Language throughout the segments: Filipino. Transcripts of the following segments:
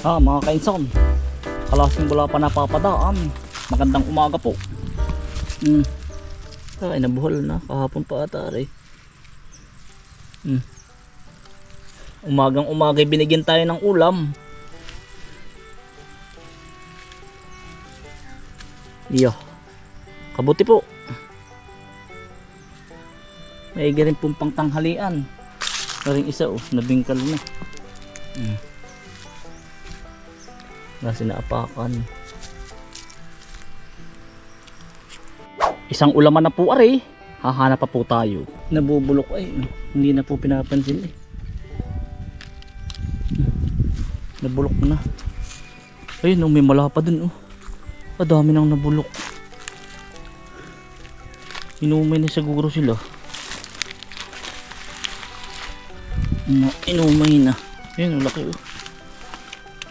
Ah, mga kainsan. Kalasing wala pa napapadaan. Magandang umaga po. Hmm. Ay, nabuhol na. Kahapon pa ata rin. Hmm. Umagang umaga binigyan tayo ng ulam. Iyo. Kabuti po. May rin pong pangtanghalian. Karing isa oh, nabingkal na. Hmm. Nasa naapakan. Isang ulaman na po ari. Hahanap pa po tayo. Nabubulok ay. Hindi na po pinapansin eh. Nabulok na. Ayun oh, may mala pa dun oh. Padami nang nabulok. Inumay na siguro sila. Na, inumay na. Ayun, laki oh.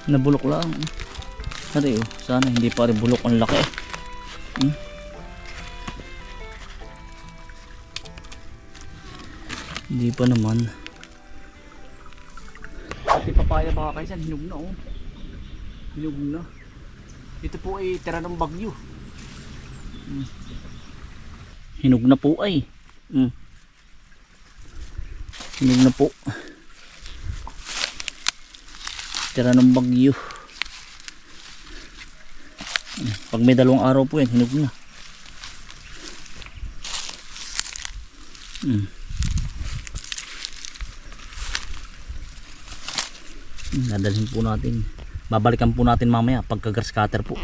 Nabulok lang. Ari oh, sana hindi pa rin bulok ang laki. Hmm? Hindi pa naman. Pati papaya baka kaysan, hinog na oh. Hinog na. Ito po ay tira ng bagyo. Hmm. Hinog na po ay. Hmm. Hinog na po. Tira ng bagyo. Pag may dalawang araw po yan, hinog na. Hmm. Hmm, Dadalhin po natin. Babalikan po natin mamaya pagka grass cutter po.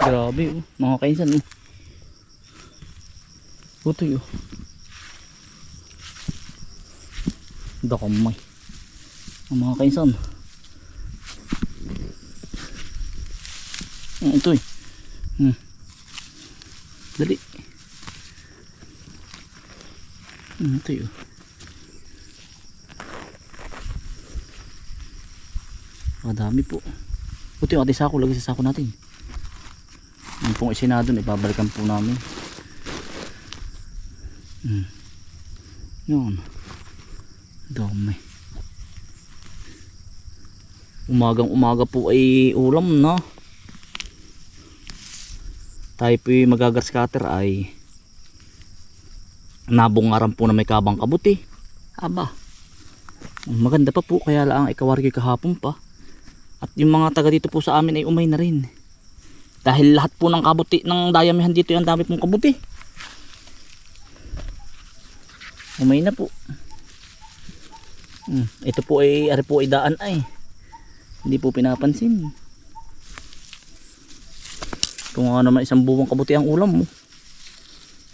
Grabe oh, mga kainsan oh. Putoy oh. Dakamay. Ang mga kainsan. Hmm, ito eh. Hmm. Dali. Hmm, ito oh. Madami po. Buti yung ating sako, lagi sa sako natin. Yung pong isinado, ibabalikan po namin. Hmm. Yun. Dami. Umagang umaga po ay ulam na. Tayo po yung magagars cutter ay nabungaran po na may kabang kabuti. Aba. Maganda pa po kaya lang ikawargi kahapon pa. At yung mga taga dito po sa amin ay umay na rin. Dahil lahat po ng kabuti ng dayamihan dito yung dami pong kabuti. Umay na po. Hmm, ito po ay ari po ay daan ay. Hindi po pinapansin. Kung nga naman isang buwang kabuti ang ulam mo.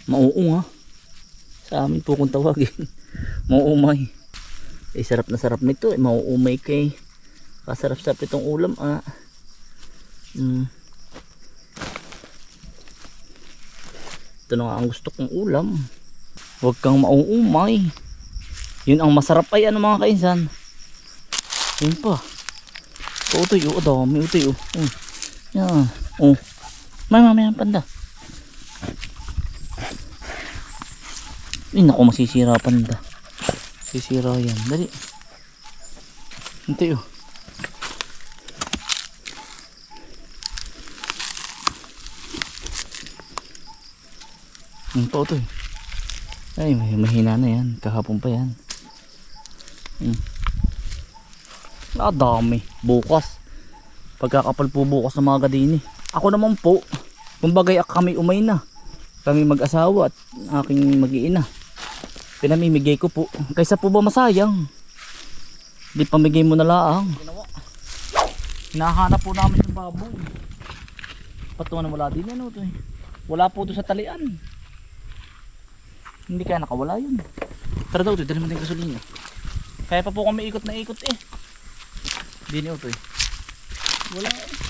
Mauung ha. Sa amin po kung tawagin. Mauumay. Eh sarap na sarap nito. Eh, mauumay kay Kasarap-sarap itong ulam ah. Mm. Ito na nga ang gusto kong ulam. Huwag kang mauumay. Yun ang masarap ay ano mga kainsan. Yun pa. Ito utoy oh. Dami utoy oh. Mm. Yan. Oh. May mamaya panda. Ay naku masisira panda. Sisira yan. Dali. Ito oh. Ang to to eh. Ay, may mahina na yan. Kahapon pa yan. Hmm. Ah, dami. Bukas. Pagkakapal po bukas ng mga gadini. Ako naman po. Kumbagay kami umay na. Kami mag-asawa at aking mag-iina. Pinamimigay ko po. Kaysa po ba masayang? Di pamigay mo na laang. Hinahanap po namin yung baboy. Patungan na wala din ano to eh. Wala po to sa talian. Hindi kaya nakawala yun. Tara daw ito, dali mo din gasolina. Kaya pa po kami ikot na ikot eh. Hindi niyo ito eh. Wala eh.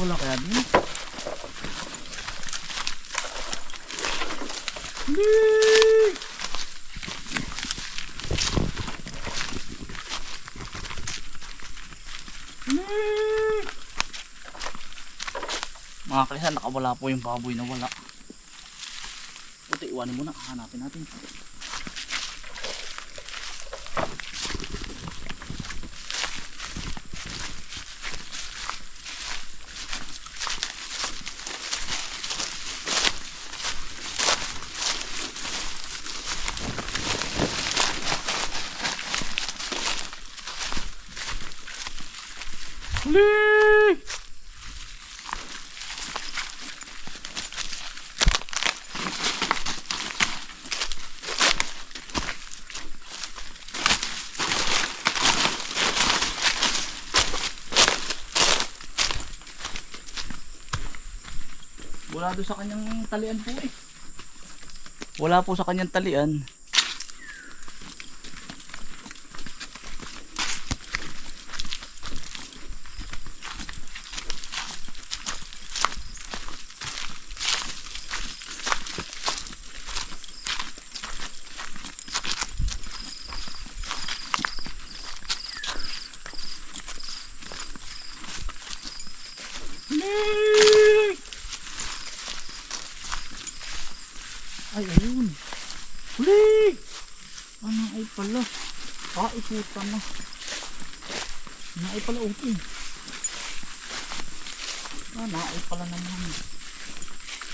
Wala kaya din. Hindi. Mga kaisan, nakawala po yung baboy na wala. Puti, iwanin mo na. Hanapin natin. Wala doon sa kanyang talian po eh. Wala po sa kanyang talian. Huli! Ay, ayun. Huli! Ano ay pala? Ah, ikutan na. Ano ay pala uti. Ah, naay pala naman.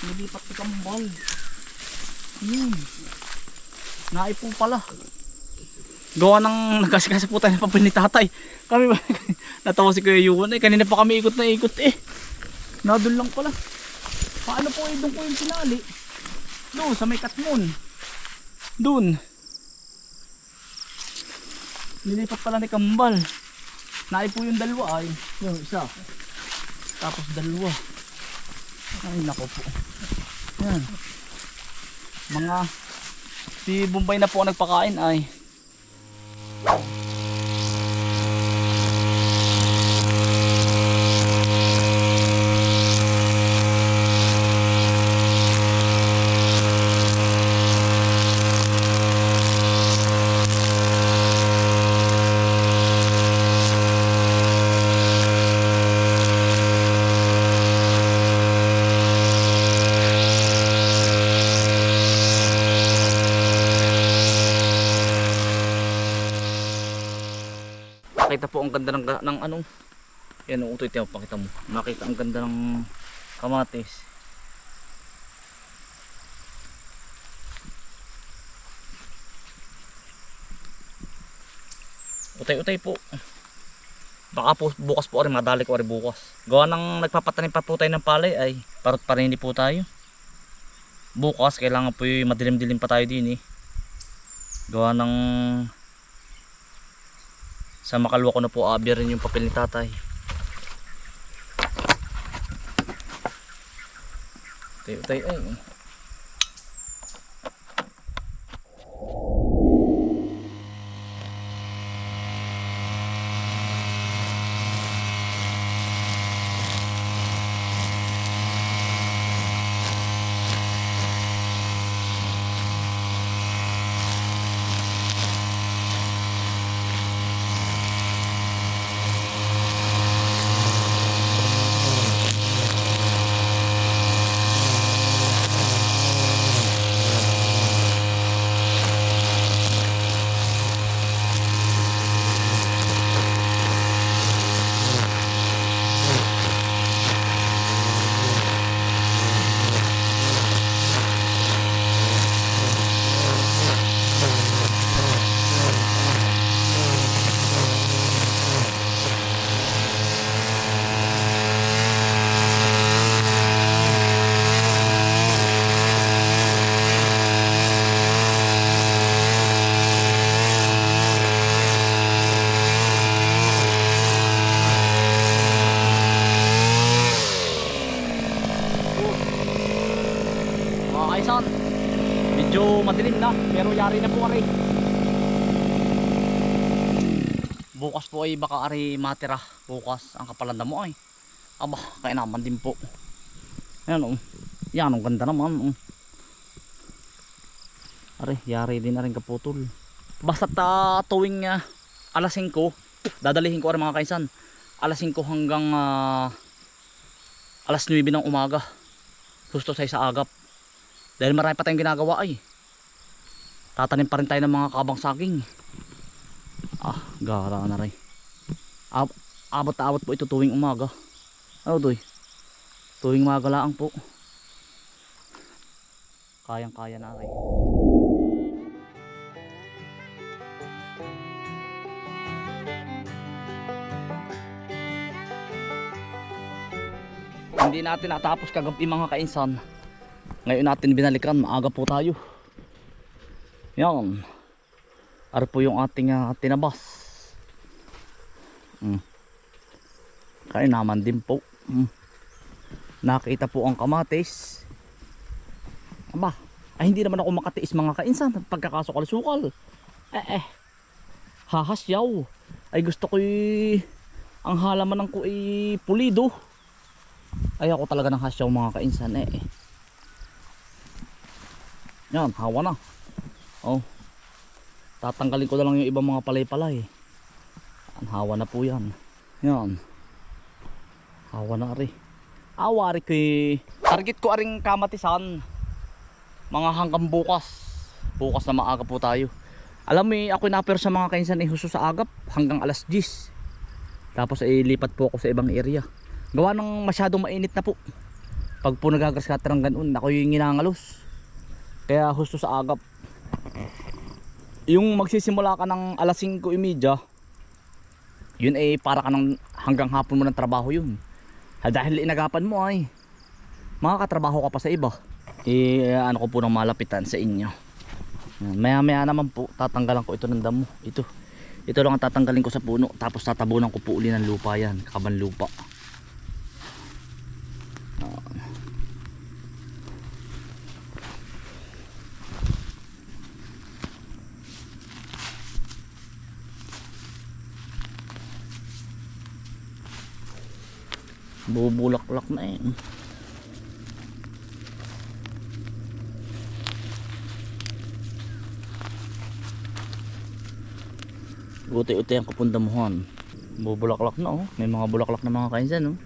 Nilipat si kambal. Yun. Naay po pala. Gawa ng nagkasikaso po tayo ng papel ni tatay. Kami ba? Natawa si Kuya Yuwan eh. Kanina pa kami ikot na ikot eh. Nadun lang pala. Paano po eh doon ko yung sinali? Doon sa may katmon. Doon. Nilipat pala ni Kambal. Naay po yung dalawa ay. Yung isa. Tapos dalawa. Ay nako po. Yan. Mga si Bombay na po ang nagpakain ay. Nakita po ang ganda ng, ng anong yan ang utoy tiyaw pakita mo. Nakita ang ganda ng kamatis. Utay-utay po. Baka po bukas po rin madali ko rin bukas. Gawa ng nagpapatanim pa po tayo ng palay ay parot pa rin po tayo. Bukas kailangan po yung madilim-dilim pa tayo din eh. Gawa ng sa makalwa ko na po abirin yung papel ni tatay. Tayo tayo ay. Mga kaisan, medyo madilim na pero yari na po ari. Bukas po ay baka ari matira. Bukas ang kapalanda mo ay. Aba, kaya naman din po. Ayan oh. Yan, ang ganda naman. Oh. Ari, yari din na rin kaputol. Basta ta tuwing ah, alas 5, dadalihin ko ari mga kaisan. alas 5 hanggang ah, alas 9 ng umaga. Gusto sa sa agap. Dahil marami pa tayong ginagawa ay. Tatanim pa rin tayo ng mga kabang saging. Ah, gara na rin. Ab abot na abot po ito tuwing umaga. Ano doy? Tuwing umaga lang po. Kayang kaya na rin. Hindi natin natapos kagabi mga kainsan. Ngayon natin binalikan, maaga po tayo. Yan. Ano po yung ating ah, tinabas. Mm. Kaya naman din po. Mm. Nakita po ang kamatis. Aba, ay hindi naman ako makatiis mga kainsan. Pagkakasukal-sukal. Eh eh. Hahasyaw. Ay gusto ko ang halaman ng ko ay pulido. Ay ako talaga ng hasyaw mga kainsan eh. eh. Yan, hawa na. Oh. Tatanggalin ko na lang yung ibang mga palay-palay. Ang hawa na po yan. Yan. Hawa na rin. Awari ko eh. Target ko aring kamatisan. Mga hanggang bukas. Bukas na maaga po tayo. Alam mo eh, ako napero sa mga kainsan eh, huso sa agap hanggang alas 10. Tapos eh, lipat po ako sa ibang area. Gawa ng masyadong mainit na po. Pag po nagagraskata ng ganun, ako yung ginangalos. Kaya husto sa agap. Yung magsisimula ka ng alas 5.30, yun eh para ka ng hanggang hapon mo ng trabaho yun. Ha, dahil inagapan mo ay makakatrabaho ka pa sa iba. Eh ano ko po ng malapitan sa inyo. Maya maya naman po tatanggalan ko ito ng damo. Ito. Ito lang ang tatanggalin ko sa puno tapos tatabunan ko po uli ng lupa yan, kaban lupa. Bubulaklak na eh uti-uti ang kapundamuhan bubulaklak na oh. May mga bulaklak na mga kainsan oh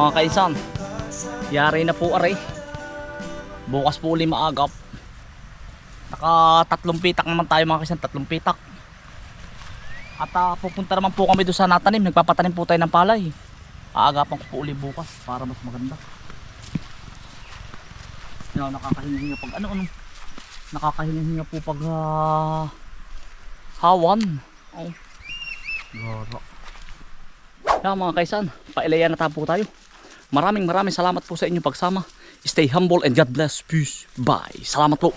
mga bukasan. yari na po aray. Bukas po uli maagap. Naka tatlong pitak naman tayo mga kaisan, tatlong pitak. At ah, pupunta naman po kami doon sa natanim, nagpapatanim po tayo ng palay. Aagapan ko po uli bukas para mas maganda. Yan, nakakahinga pag ano ano. Nakakahinga po pag ah, hawan. Oh. Gara. Yan mga kaisan, pailayan na tayo. Maraming maraming salamat po sa inyong pagsama. Stay humble and God bless. Peace. Bye. Salamat po.